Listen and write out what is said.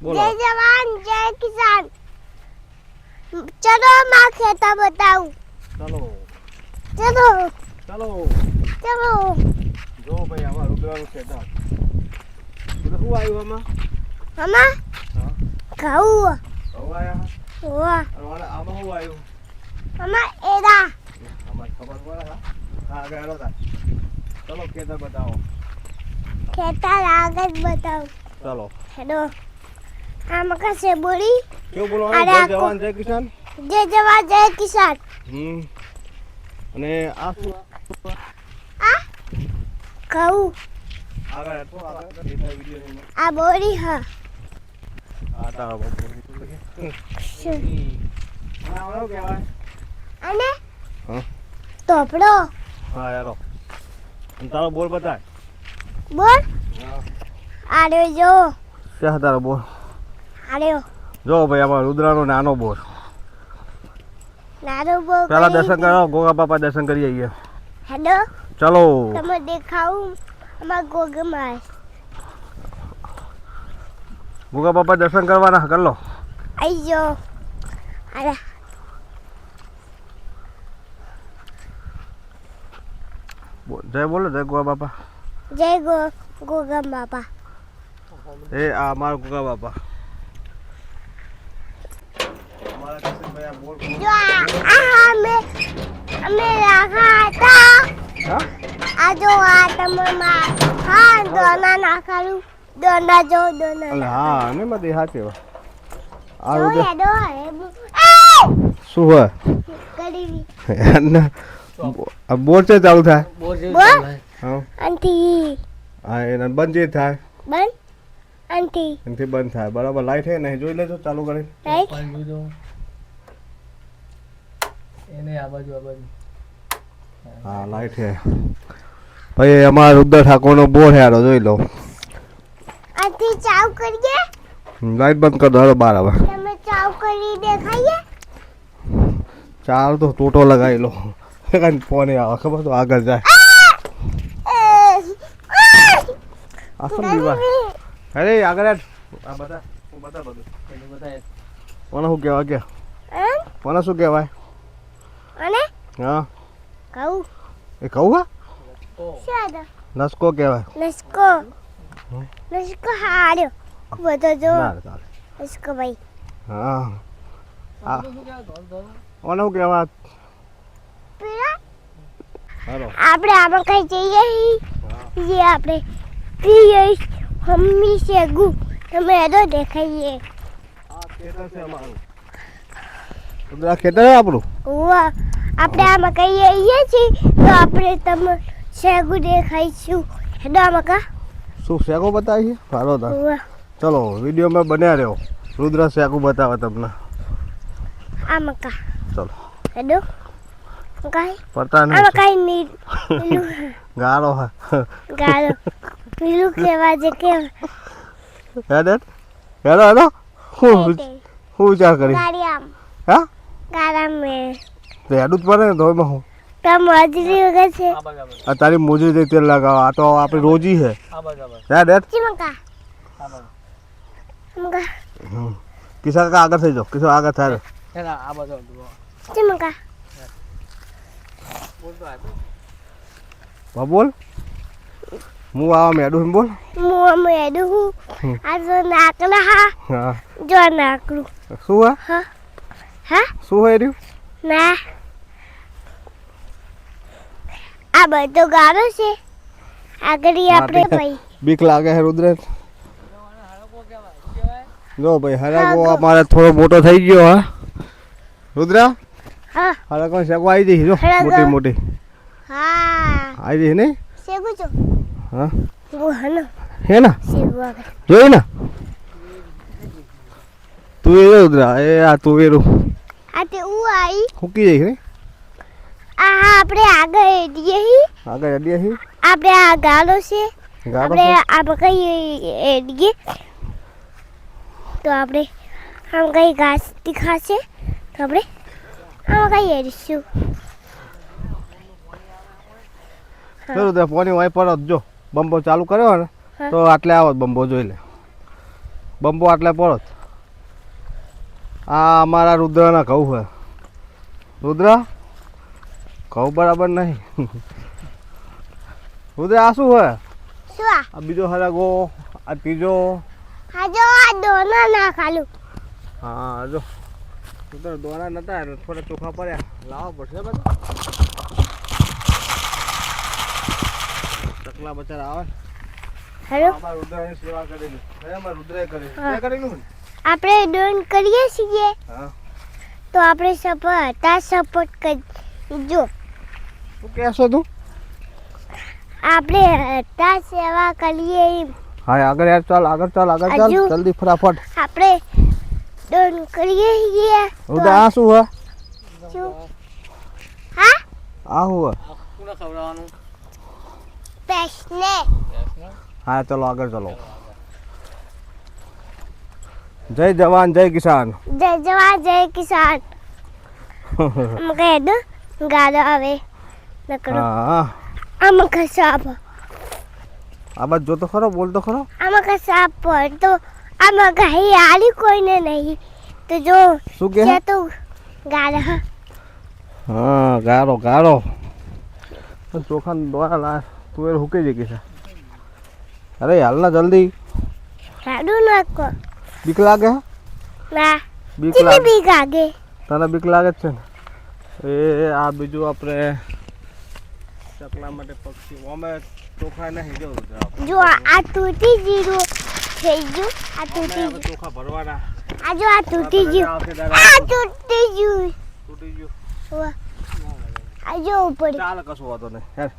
બોલો. જય જવાન જય કિસાન. ચલો માં ખેતર બતાવું. ચલો. ચલો. ચલો. ચલો. જો ભાઈ આવા રુદ્રાનું ખેતર. શું આવ્યું આમાં? હા. ઘઉં. ઘઉં આવ્યા? હોવા આમાં શું આવ્યું? હમા એડા. આમાં ખબર પડે હા? ગયેલો આગળ ચલો તાર. ખેતર બતાવો. ખેતર આગળ બતાવો. ચલો. હેડો. આમાં કશે બોલી. કેવું બોલવાનું? જય જવાન જય કિસાન. જય જવાન જય કિસાન. હમ. અને આ શું? આ? વીડિયો આ બોરી હા. આ અને? હા. યારો તારો બોલ બતાય. બોલ. જો. તારો બોલ? આર્યો જો ભાઈ આમાં રુદ્રાનો નાનો બોર. નાનો બોર પેલા દર્શન કરો ગોગા બાપા દર્શન કરી આવીએ હેલો ચલો. તમે દેખાવું અમાર ગોગમાં ગોગા બાપા દર્શન કરવાના કર લો. આઈ જો અરે જય બોલો જય ગોગા બાપા. જય ગો ગોગા બાપા. એ આ અમારા ગોગા બાપા અમારા કિશનભાઈ આ બોર બોર- જો આ આ અમે અમે રાખા હતા. આ જો આ તમે હા દોના નાખાડું દોના જો દોના હા અને માં દેહા છે આ જો રુદ્ર હેડો હેડો શું હોય? બોર છે ચાલુ થાય? હા. આંટી હા એને બંધ જે થાય? આંટી એનાથી બંધ થાય. બરાબર લાઈટ હે ને જોઈ લેજો ચાલુ કરી એને આ બાજુ આ બાજુ. હા લાઈટ હે ભાઈ અમારા રુદ્ર ઠાકોરનો બોર હેરો જોઈ લો. આથી ચાવ કરીએ? લાઈટ બંધ કરી દો બાર હવે તમે ચાવ કરી દેખાઈએ? ચાલ તો ટોટો લગાવી લો. કાંઈ ફોન આવે ખબર તો આગળ જાય. આ શું દીવા અરે આગળ. આ બધા બધા બધું બધા. કોને શું કહેવાય કે? કોને શું કહેવાય? અને હા. કહું એ કહું હા? ઓ નસકો કહેવાય. નસકો. નસકો હાર્યો. બધો જો. નસકો ભાઈ. હા. શું શું કહેવાય પેલા? આપણે આમાં કઈ જઈએ જે આપણે પીએ મમ્મી શેગુ તમે એનો દેખાઈએ. આ ખેતર છે અમારું. ખેતર હે આપણું? ઉવા આપણે આમાં કહીએ આવીએ છીએ તો આપણે તમે શેગુ દેખાઈશું. હેડો આમાં કા? શું શેગો બતાવીએ હાલો તા. ચલો વિડીયોમાં બન્યા રહ્યો રુદ્ર શેકો બતાવે તમને. આમાં કા? ચલો. હેડો. કાઈ? પડતા આમાં નહીં કાઈ નહીં. ગાળો. હા ગાળો. પેલું કેવા જે કે હેડ હેડો. હેડો હું હું વિચાર કરી. ગાડી આમ. હા? ગાડા મે તો હેડું જ પડે ને તો એમાં હું મજરી આ તારી મોજી જે તેલ લગાવ આ તો આપણી રોજી છે. હા બાજુ ચીમકા કિસ્સા કાકા આગળ થઈ જાઓ કિશો આગળ થાય. એના આ બાજુ આવતું હો. ચીમકા બોલ હા બોલ. હું આવા મેડું બોલ. મું મેડું હું. આ જો નાકલા હા. હા. જો નાકલું શું હા હા. હા? શું હોય રહ્યું? ના. આ બધો ગારો છે. આગળ આપણે ભાઈ. બીક લાગે છે રુદ્ર. જો ભાઈ હરાકો અમારે થોડો મોટો થઈ ગયો હા. રુદ્ર હા. હરાકો શેકો આવી જઈ જો મોટી મોટી. હા. આવી જઈ નહીં શેકો જો હા. હું ને? જોઈ ને? તું એ રુદ્ર એ આ તુવેરું આ તે ઉ આઈ. મૂકી જઈશ ને? આ આપણે આગળ એડીએ હી. આગળ એડીએ આપણે આ ગાલો છે. આપણે? આમાં કઈ એડીએ તો આપણે આમ કઈ ઘાસ દેખાશે? તો આપણે આમ કઈ એડીશું ચલો તે પોની વાય પર જો બંબો ચાલુ કર્યો ને તો આટલે આવો બંબો જોઈ લે. બંબો આટલે પડો. આ અમારા રુદ્રના કહું છે. રુદ્ર? ઘઉં બરાબર નહીં. રુદ્ર આ શું છે શું આ? બીજો હરાગો આ ત્રીજો? હા જો આ દોના ના ખાલું. હા જો. રુદ્ર દોના નતા થોડા ચોખા પડ્યા. લાવવા પડશે બધા? ચકલા બચારા આવે. હેલો? રુદ્રની સેવા કરેલી. હે, અમારા રુદ્રએ કરેલી. કરેલું આપણે ડોન કરીએ છીએ. હા. તો આપણે સપોર્ટ સપોર્ટ કરજો શું કહેશો તું? આપણે હતા સેવા કરીએ હા આગળ યાર ચાલ આગળ ચાલ આગળ ચાલ. જલ્દી ફટાફટ. આપણે ડોન કરીએ છીએ. તો આ શું હે? શું? હા? આ શું કોને ખવડાવવાનું? પેશને હા ચલો આગળ ચલો. જય જવાન જય કિસાન. જય જવાન જય કિસાન. દો ગાડો આવે નકરો હા આમ કસાપ આ બાજુ જોતો ખરો બોલતો ખરો આમાં કસાપ પર તો આમાં ગાઈ આલી કોઈને નહીં તો જો શું કે છે તો ગાડા હા ગારો ગારો પણ ચોખા દોરા લા તુવેર હુકી જઈ ગઈ છે અરે હાલ ના જલ્દી ગાડું નાખો બીક લાગે હે? ના બીક ચીની લાગે બી ગાગે તને બીક લાગે જ છે ને એ આ બીજું આપણે ચકલા માટે પક્ષી. અમે ચોખા નહીં જો જો આ તૂટી જીરું થઈ ગયું. આ તૂટી ગયું. ચોખા ભરવાના. આ જો આ તૂટી ગયું. આ તૂટી ગયું. તૂટી ગયું. આ જો ઉપર. ચાલ કશું વાંધો નહીં. હેર.